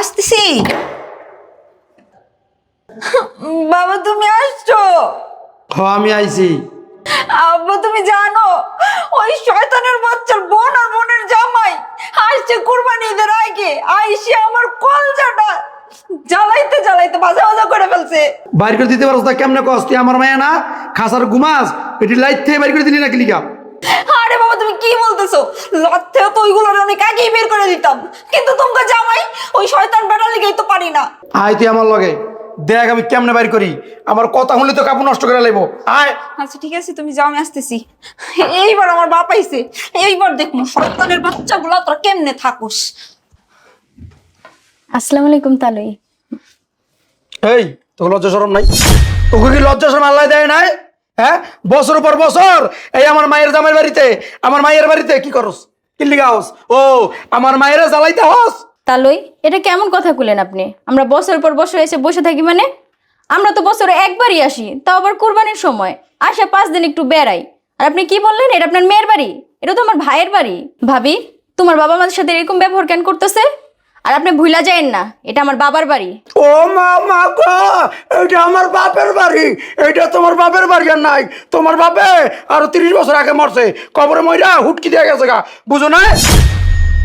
আসতেছি। বাবা তুমি আসছো? হ আমি আইছি। আব্বা তুমি জানো ওই শয়তানের বাচ্চার বোন আর বোনের জামাই আসছে কুরবানি ঈদের আগে। আইসে আমার কলজাটা জ্বালাইতে জ্বালাইতে বাজা বাজা করে ফেলছে। বাইর করে দিতে পারছ না কেমনে কস? তুই আমার মায়া না? খাসার ঘুমাস এটি লাইট থেকে বাইর করে দিলি না কিলিকা আরে বাবা তুমি কি বলতেছো? লজ্জা তো ওইগুলোর অনেক আগেই বের করে দিতাম। কিন্তু তোমাকে জামাই ওই শয়তান লিগেই তো পারি না। আয় তুই আমার লগে। দেখ আমি কেমনে বাইর করি। আমার কথা শুনলে তো কাপড় নষ্ট করে লাইব। আয়। আচ্ছা ঠিক আছে তুমি যাও আমি আসতেছি। এইবার আমার বাপ আইছে। এইবার দেখুন শয়তানের বাচ্চাগুলো তোরা কেমনে থাকুস? আসসালামু আলাইকুম তালুই। এই তোকে লজ্জা শরম নাই? তোকে কি লজ্জা শরম আল্লাহ দেয় নাই? হ্যাঁ? বছর পর বছর এই আমার মায়ের জামাইয়ের বাড়িতে, আমার মায়ের বাড়িতে কি করস? কিল্লি গাওস ও, আমার মায়ের জ্বালাইতে হস? তালুই, এটা কেমন কথা কুলেন আপনি? আমরা বছর পর বছর এসে বসে থাকি মানে? আমরা তো বছরে একবারই আসি, তাও আবার কোরবানির সময়। আসে পাঁচ দিন একটু বেড়াই। আর আপনি কি বললেন? এটা আপনার মেয়ের বাড়ি? এটা তো আমার ভাইয়ের বাড়ি। ভাবি, তোমার বাবা মার সাথে এরকম ব্যবহার কেন করতেছে? আর আপনি ভুলা যায়েন না, এটা আমার বাবার বাড়ি। ও মা মা গো, এটা আমার বাপের বাড়ি, এটা তোমার বাপের বাড়ি আর নাই, তোমার বাপে আর তিরিশ বছর আগে মরছে, কবরে মইরা হুটকি দিয়ে গেছে গা, বুঝো না?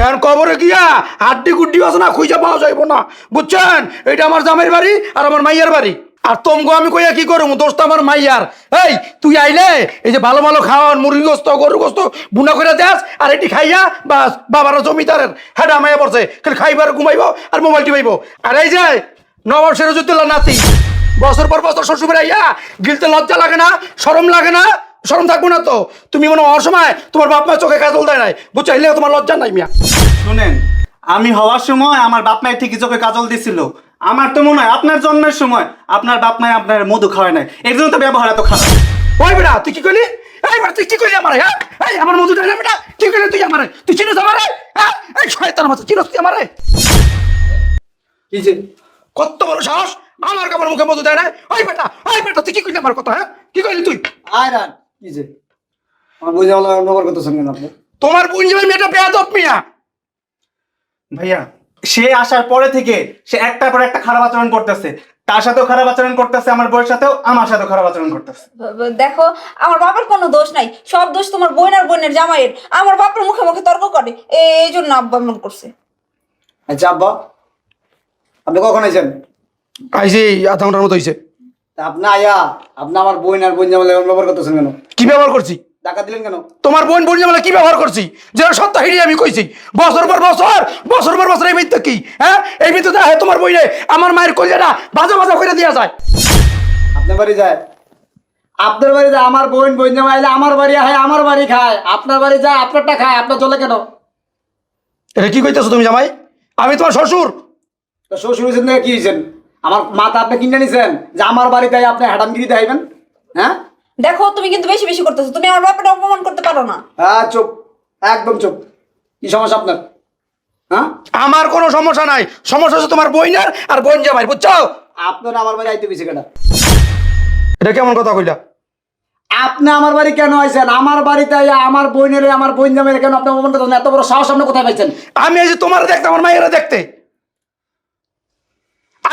এখন কবরে গিয়া হাড্ডি গুড্ডি আছে না খুঁজে পাওয়া যাইব না, বুঝছেন? এটা আমার জামাইয়ের বাড়ি আর আমার মাইয়ের বাড়ি। আর তোমগো আমি কইয়া কি করব? দোস্ত আমার মাইয়ার। এই, তুই আইলে এই যে ভালো ভালো খাওয়ান মুরগি গোস্ত গরু গোস্ত বুনা করে দেস আর এটি খাইয়া বাস বাবারা জমিদারের হ্যাঁ মাইয়া পড়ছে। খালি খাইবার ঘুমাইব আর মোবাইল টিপাইব। আর এই যে নবাব সিরাজুদ্দোল্লা নাতি, বছর পর বছর শ্বশুর আইয়া গিলতে লজ্জা লাগে না, শরম লাগে না, শরম থাকব না তো? তুমি মনে অসময় তোমার বাপ মা চোখে কাজল দেয় নাই। বুঝছ এলে তোমার লজ্জা নাই মিয়া। শুনেন, আমি হওয়ার সময় আমার বাপ মায়ের ঠিকই চোখে কাজল দিছিল। আমার তো মনে হয় আপনার জন্মের সময় আপনার বাপ মায় আপনার মধু খাওয়ায় নাই। এর জন্য তো ব্যবহার এত খারাপ। ওই বেটা তুই কি করলি? এই বেটা তুই কি করলি আমার হ্যাঁ? এই আমার মধু দেয় না বেটা। কি করলি তুই আমার? তুই চিনিস আমার? হ্যাঁ? এই শয়তান মাথা চিনিস তুই আমারে? কি যে? কত বড় সাহস আমার কাপড় মুখে মধু দেয় না ওই বেটা ওই বেটা তুই কি করলি আমার কথা হ্যাঁ? কি করলি তুই? আয়রান কি যে? আমার বুঝে ব্যবহার করতেছেন কেন আপনি? তোমার পুঞ্জিমের মেয়েটা বেয়াদব মিয়া। ভাইয়া সে আসার পরে থেকে সে একটার পর একটা খারাপ আচরণ করতেছে। তার সাথেও খারাপ আচরণ করতেছে আমার বউয়ের সাথেও আমার সাথেও খারাপ আচরণ করতেছে। দেখো আমার বাবার কোনো দোষ নাই। সব দোষ তোমার বোন আর বোনের জামাইয়ের। আমার বাপের মুখে মুখে তর্ক করে। এই জন্য আব্বা এমন করছে। আচ্ছা আব্বা আপনি কখন আইছেন? আইসি আধা ঘণ্টার মতো হয়েছে তা আপনি আয়া আপনি আমার বোন আর বোন এমন ব্যবহার করতেছেন কেন? কি ব্যবহার করছি? টাকা দিলেন কেন? তোমার বোন বোন জামালা কি ব্যবহার করছি? যেটা সত্য হিড়ি আমি কইছি। বছর পর বছর বছর পর বছর এই মিথ্যা কি? হ্যাঁ? এই মিথ্যা দেয় তোমার বইরে আমার মায়ের কলিজাটা বাজা বাজা করে দেওয়া যায়। আপনার বাড়ি যায়? আপনার বাড়ি যায় আমার বোন বোন জামাই আইলে আমার বাড়ি হয় আমার বাড়ি খায়। আপনার বাড়ি যায় আপনারটা খায় আপনার চলে কেন? এটা কি কইতেছো তুমি জামাই? আমি তোমার শ্বশুর। তো শ্বশুর হয়েছেন কি হয়েছেন আমার মাথা আপনি কিনে নিছেন? যে আমার বাড়িতে আপনি হ্যাডামগিরি দেখাইবেন হ্যাঁ? দেখো তুমি কিন্তু বেশি বেশি করতেছো। তুমি আমার বাপের অপমান করতে পারো না। হ্যাঁ চুপ। একদম চুপ। কি সমস্যা আপনার? হ্যাঁ? আমার কোনো সমস্যা নাই। সমস্যা হচ্ছে তোমার বইনের আর বোন ভাই বুঝছ? আপনার আমার বাড়ি আইতে গেছে কেটা এটা কেমন কথা কইলা? আপনি আমার বাড়ি কেন আইছেন? আমার বাড়িতে আইয়া আমার বোনের আমার বোন জামের কেন আপনি অপমান করতেছেন? এত বড় সাহস আপনি কোথায় পাইছেন? আমি এই যে তোমার দেখতে আমার মায়েরা দেখতে।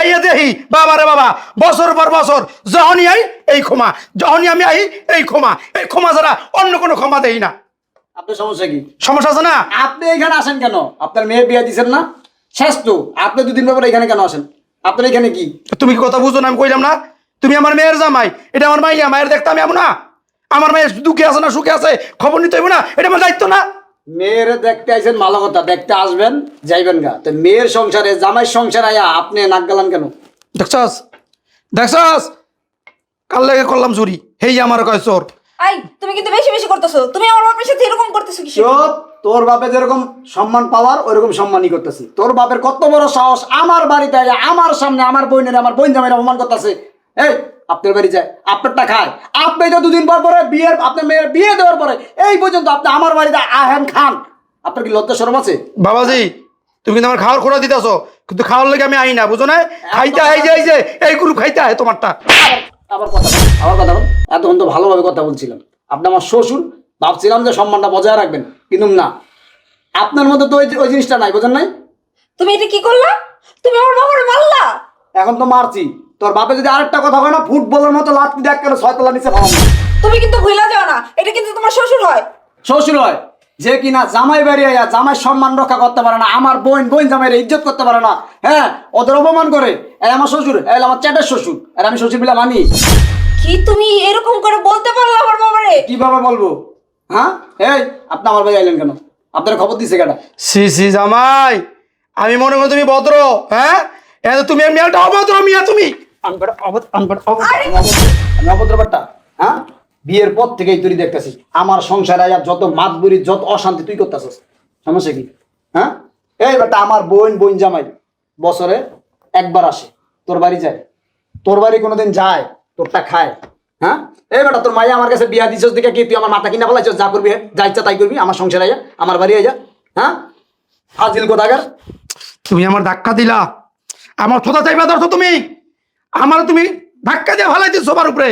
আইয়া দেখি বাবা রে বাবা বছর পর বছর যখনই আই এই ক্ষমা। যখনই আমি আই এই ক্ষমা। এই ক্ষমা ছাড়া অন্য কোনো ক্ষমা দেই না। আপনার সমস্যা কি? সমস্যা আছে না? আপনি এখানে আসেন কেন? আপনার মেয়ে বিয়ে দিছেন না? শেষ তো। আপনি দুদিন পর এখানে কেন আসেন? আপনার এখানে কি? তুমি কি কথা বুঝো না? আমি কইলাম না। তুমি আমার মেয়ের জামাই। এটা আমার মাইয়া। মায়ের দেখতে আমি না। আমার মায়ের দুঃখে আছে না সুখে আছে খবর নিতে হইব না। এটা আমার দায়িত্ব না। মেয়ের দেখতে আইছেন ভালো কথা দেখতে আসবেন যাইবেন গা। তো মেয়ের সংসারে জামাই সংসার আয়া আপনি নাক গেলান কেন? দেখছস? দেখছস? কাল লেগে করলাম চুরি? হেই আমার কয় চোর। আই তুমি কিন্তু বেশি বেশি করতেছো। তুমি আমার বাপের সাথে এরকম করতেছো কি তোর বাপে যেরকম সম্মান পাওয়ার ওইরকম সম্মানই করতেছি। তোর বাপের কত বড় সাহস আমার বাড়িতে আইয়া আমার সামনে আমার বোনের আমার বোন জামাইয়ের অপমান করতেছে। এই আপনার বাড়ি যায় আপনারটা খায়। আপনি তো দুদিন পর পরে বিয়ের আপনার মেয়ের বিয়ে দেওয়ার পরে এই পর্যন্ত আপনি আমার বাড়িতে আহেন খান। আপনার কি লজ্জা শরম আছে? বাবাজি তুমি কিন্তু আমার খাওয়ার খোড়া দিতেছ কিন্তু খাওয়ার লেগে আমি আই না বুঝো না খাইতে এই যে এই যে এই গ্রুপ খাইতে হয় তোমারটা। আবার কথা বল, আবার কথা বল। এতক্ষণ তো ভালোভাবে কথা বলছিলাম। আপনি আমার শ্বশুর ভাবছিলাম যে সম্মানটা বজায় রাখবেন কিন্তু না। আপনার মধ্যে তো ওই ওই জিনিসটা নাই বোঝেন নাই? তুমি এটা কি করলা? তুমি আমার বাবারে মারলা? এখন তো মারছি। তোর বাপে যদি আরেকটা কথা হয় না ফুটবলের মতো লাত্তি দেখ কেন ছয়তলা নিচে ভালো তুমি কিন্তু ভুলে যাও না এটা কিন্তু তোমার শ্বশুর হয়। শ্বশুর হয়। যে কিনা জামাই বাড়ি আয়া জামাই সম্মান রক্ষা করতে পারে না আমার বোন বোন জামাইয়ের ইজ্জত করতে পারে না হ্যাঁ? ওদের অপমান করে। এই আমার শ্বশুর এই আমার চ্যাটের শ্বশুর আর আমি শ্বশুর বিলা মানি। কি তুমি এরকম করে বলতে পারলা আমার বাবারে? কীভাবে বলব? হ্যাঁ? এই আপনি আমার বাড়ি আইলেন কেন? আপনার খবর দিছে কেটা সি সি জামাই আমি মনে করি তুমি ভদ্র হ্যাঁ? এ তো তুমি মেয়েটা অভদ্র মিয়া তুমি। হ্যাঁ? বিয়ের পর থেকেই তুই দেখতেছি আমার সংসারে আয়া যত মাতবুরি যত অশান্তি তুই করতেছিস। সমস্যা কি? হ্যাঁ? এই বেটা আমার বোন বোন জামাই বছরে একবার আসে তোর বাড়ি যায়। তোর বাড়ি কোনোদিন যায় তোরটা খায়। হ্যাঁ? এই বেটা তোর মাইয়া আমার কাছে বিয়া দিছস দেখে কি তুই আমার মাথা কিনা ফেলাইছস? যা করবি যা ইচ্ছা তাই করবি আমার সংসারে আয়া আমার বাড়ি আইয়া হ্যাঁ? ফাজিল কোথাকার তুমি আমার ধাক্কা দিলা। আমার থোতা চাইবা ধরছো তুমি? আমার তুমি ধাক্কা দিয়ে ভালাই দিচ্ছ সবার উপরে।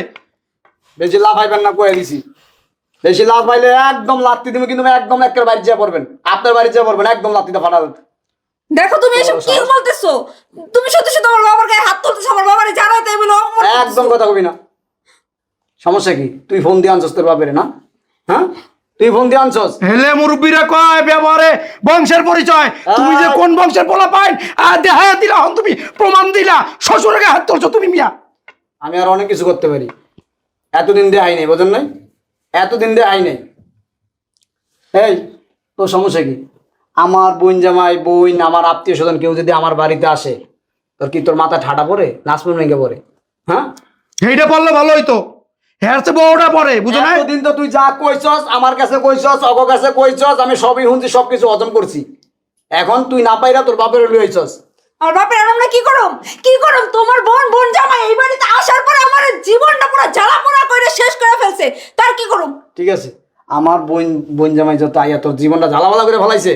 বেশি লাভ পাইবেন না কয়ে দিছি। বেশি লাভ পাইলে একদম লাত্তি দিবে কিন্তু একদম একের বাড়ি যা পড়বেন। আপনার বাড়ি যা পড়বেন একদম লাত্তিটা ফাটা। দেখো তুমি এসব কি বলতেছো? তুমি সত্যি সত্যি আমার বাবার গায়ে হাত তুলতেছো আমার বাবারে তাই বলো একদম কথা কবি না। সমস্যা কি? তুই ফোন দিয়ে আনছস তোর বাপের না? হ্যাঁ? তুই ফোন দিয়ে আনছস? হেলে মুরব্বীরা কয় ব্যবহারে বংশের পরিচয়। তুমি যে কোন বংশের পোলা পাইন আর দেখায় দিলা হন তুমি প্রমাণ দিলা শ্বশুরের গায়ে হাত তুলছো তুমি মিয়া। আমি আর অনেক কিছু করতে পারি। এতদিন দিয়ে আই নেই বোঝেন নাই? এতদিন দিয়ে আই নেই। এই তোর সমস্যা কি? আমার বোন জামাই বোন আমার আত্মীয় স্বজন কেউ যদি আমার বাড়িতে আসে তোর কি তোর মাথা ঠাটা পড়ে? নাচপুর ভেঙে পড়ে? হ্যাঁ? এইটা বললে ভালো হইতো। হ্যাঁ সে বউটা পরে বুঝো না এতদিন তো তুই যা কইছস আমার কাছে কইছস অগ কাছে কইছস আমি সবই শুনছি সবকিছু হজম করছি। এখন তুই না পাইরা তোর বাপের লইছস আমার বাপের আর আমরা কি করম? কি করম? তোমার বোন বোন জামাই এই বাড়িতে আসার পরে আমার জীবনটা পুরো জ্বালা পোড়া করে শেষ করে ফেলছে। তার কি করম? ঠিক আছে আমার বোন বোন জামাই যত আইয়া তোর জীবনটা ঝালামালা করে ফেলাইছে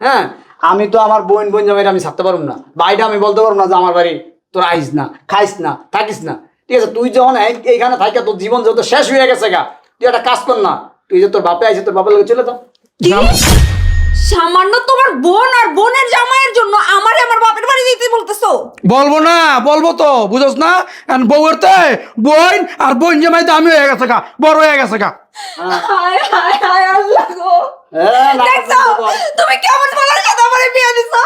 হ্যাঁ? আমি তো আমার বোন বোন জামাইরা আমি ছাড়তে পারব না। বাইরে আমি বলতে পারব না যে আমার বাড়ি তোর আইস না খাইস না থাকিস না। ঠিক আছে তুই যখন এইখানে থাকা তোর জীবন যত শেষ হয়ে গেছে গা তুই একটা কাজ কর না তুই যে তোর বাপে আইছে তোর বাপের লোক চলে তো সামান্য তোমার বোন আর বোনের জামাইয়ের জন্য আমারে আমার বাপের বাড়ি দিতে বলতেছো? বলব না বলব তো বুঝোস না? আর বউয়ের তে বোন আর বোন জামাই তো আমি হয়ে গেছে গা বড় হয়ে গেছে গা। হায় হায় হায় আল্লাহ গো। দেখছ? তুমি কেমন বলার সাথে আমারে বিয়ে দিছো?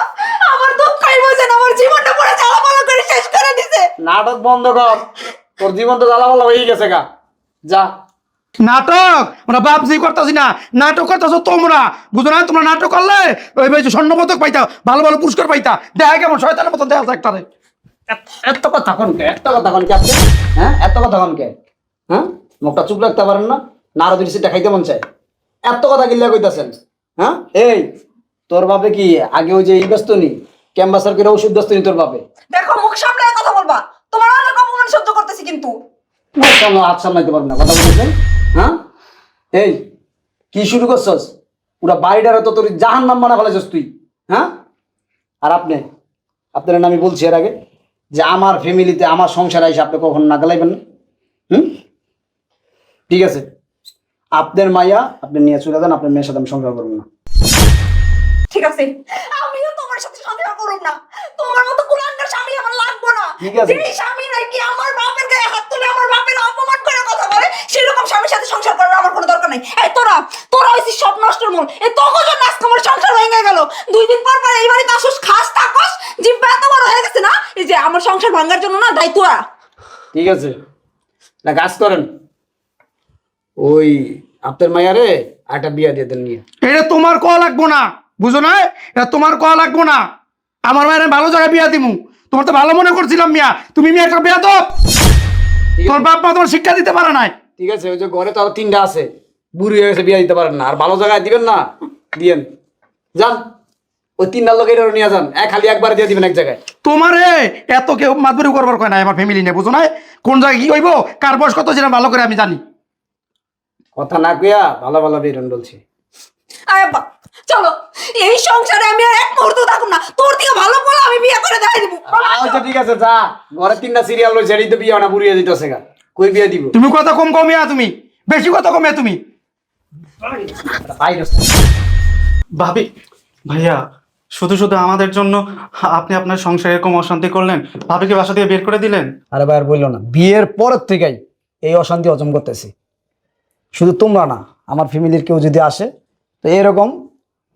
আমার দুঃখই বোঝে আমার জীবনটা পুরো জ্বালা করে শেষ করে দিছে। নাটক বন্ধ কর। তোর জীবন তো হয়ে গেছে গা। যা। নাটক? আমরা বাপজি করতেছি না। নাটক করতেছো তোমরা। বুঝো না? তোমরা নাটক করলে ওই যে স্বর্ণ পদক পাইতা ভালো ভালো পুরস্কার পাইতা। দেখা কেমন শয়তানের মতো দেখা যায় একটারে এত- কথা কোন কে? এত কথা কোন কে আপনি? হ্যাঁ? এত কথা কোন কে? হ্যাঁ? মুখটা চুপ রাখতে পারেন না। নারদের সিটটা খাইতে মন চায়। এত কথা কিল্লা কইতাছেন হ্যাঁ? এই তোর বাপে কি আগে ওই যে ই ব্যস্ত নি ক্যাম্বাসার করে ওষুধ ব্যস্ত নি তোর বাপে? দেখো মুখ সামলায় কথা বলবা। তোমার অনেক অপমান সহ্য করতেছি কিন্তু। মুখ সামলা হাত সামলাইতে পারব না কথা বলছেন হ্যাঁ? এই কি শুরু করছস? পুরা বাড়িটার তো তোর জাহান নাম বানা ফেলেছস তুই হ্যাঁ? আর আপনি আপনার আমি বলছি এর আগে যে আমার ফ্যামিলিতে আমার সংসার এসে আপনি কখন না গেলাইবেন না হুম? ঠিক আছে। আপনার মায়া আপনি নিয়ে চলে যান আপনার মেয়ের সাথে আমি সংসার করব না। ঠিক আছে। আমিও তোমার সাথে সংসার করব না। তোমার মতো কুলাঙ্গার স্বামী আমার লাগবো না। ঠিক আছে। যেই স্বামী নাকি আমার বাপের গায়ে হাত তুলে আমার বাপের অপমান করে কথা বলে সেরকম স্বামীর সাথে সংসার করার আমার কোনো দরকার নাই। এই তোরা তোরা হইছিস সব নষ্টের মূল। এই তোকে জন্য আজকে আমার সংসার ভেঙে গেল। দুই দিন পর পর এই বাড়িতে আসুস খাস থাকস জিব্বা এত বড় হয়ে গেছে না? এই যে আমার সংসার ভাঙার জন্য না দায় তোরা ঠিক আছে। না কাজ করেন। ওই আপনার মাইয়ারে একটা বিয়া দিয়ে দেন নিয়ে এটা তোমার কল লাগবো না বুঝো না? এটা তোমার কল লাগবো না। আমার মায়ের ভালো জায়গায় বিয়া দিমু। তোমার তো ভালো মনে করছিলাম মিয়া। তুমি মিয়া একটা বিয়া তো তোর বাপ মা তোমার শিক্ষা দিতে পারে নাই। ঠিক আছে ওই যে ঘরে তো আরও তিনটা আছে। বুড়ি হয়ে গেছে বিয়া দিতে পারেন না। আর ভালো জায়গায় দিবেন না দিয়েন। যান ওই তিনটা লোক এটা নিয়ে যান। এক খালি একবার দিয়ে দিবেন এক জায়গায়। তোমারে এত কেউ মাতবরি করবার কয় না আমার ফ্যামিলি নিয়ে বুঝো না কোন জায়গায় কি হইব? কার বয়স কত সেটা ভালো করে আমি জানি। কথা না কইয়া ভালো ভালো বেরোন বলছি। আয় আব্বা চলো এই সংসারে আমি আর এক মুহূর্ত থাকুম না। তোর থেকে ভালো বলে আমি বিয়ে করে দেখাই দিব। আচ্ছা ঠিক আছে যা। ঘরে তিনটা সিরিয়াল রয়েছে এটাই তো বিয়ে না বুড়িয়ে দিতেছে গা। কই বিয়ে দিব? তুমি কথা কম কমিয়া তুমি। বেশি কথা কমিয়া তুমি। ভাবি ভাইয়া শুধু শুধু আমাদের জন্য আপনি আপনার সংসারে এরকম অশান্তি করলেন ভাবিকে বাসা দিয়ে বের করে দিলেন? আরে ভাই আর বলল না বিয়ের পরের থেকেই এই অশান্তি হজম করতেছি। শুধু তোমরা না আমার ফ্যামিলির কেউ যদি আসে তো এরকম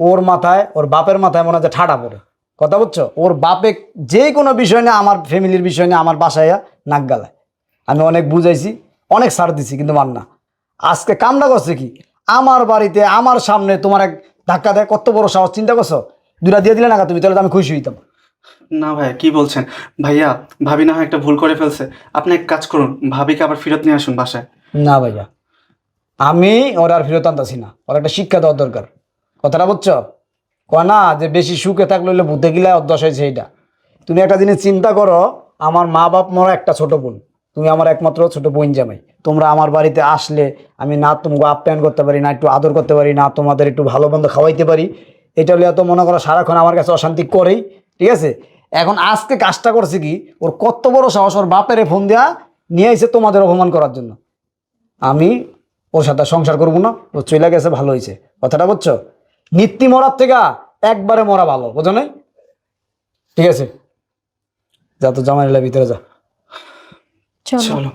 ওর মাথায় ওর বাপের মাথায় মনে হয় যে ঠাডা পড়ে। কথা বুঝছ? ওর বাপে যে কোনো বিষয় নিয়ে আমার ফ্যামিলির বিষয় নিয়ে আমার বাসায় নাক গালায়। আমি অনেক বুঝাইছি অনেক সার দিছি কিন্তু মান না। আজকে কামনা করছে কি? আমার বাড়িতে আমার সামনে তোমার এক ধাক্কা দেয় কত বড় সাহস চিন্তা করছ? দুটা দিয়ে দিলে না তুমি? তাহলে তো আমি খুশি হইতাম। না ভাই কি বলছেন? ভাইয়া ভাবি না হয় একটা ভুল করে ফেলছে। আপনি এক কাজ করুন ভাবিকে আবার ফেরত নিয়ে আসুন বাসায়। না ভাইয়া। আমি ওর আর ফেরত আনতাছি না। ওর একটা শিক্ষা দেওয়ার দরকার। কথাটা বুঝছ? কয় না, যে বেশি সুখে থাকলে হইলে বুদ্ধে গিলা অভ্যাস হয়েছে এইটা। তুমি একটা জিনিস চিন্তা করো, আমার মা বাপ মরা একটা ছোট বোন। তুমি আমার একমাত্র ছোট বোন জামাই। তোমরা আমার বাড়িতে আসলে আমি না তোমাকে আপ্যায়ন করতে পারি, না একটু আদর করতে পারি, না তোমাদের একটু ভালো মন্দ খাওয়াইতে পারি। এটা হলে তো মনে করো সারাক্ষণ আমার কাছে অশান্তি করেই, ঠিক আছে? এখন আজকে কাজটা করছে কি, ওর কত বড় সাহস ওর বাপেরে ফোন দেয়া নিয়ে এসে তোমাদের অপমান করার জন্য। আমি ওর সাথে সংসার করব না ও চলে গেছে ভালো হয়েছে কথাটা বুঝছ? নিত্যি মরার থেকে একবারে মরা ভালো বোঝো নাই? ঠিক আছে? যা তো জামাইলা ভিতরে যা। চলো। চলো।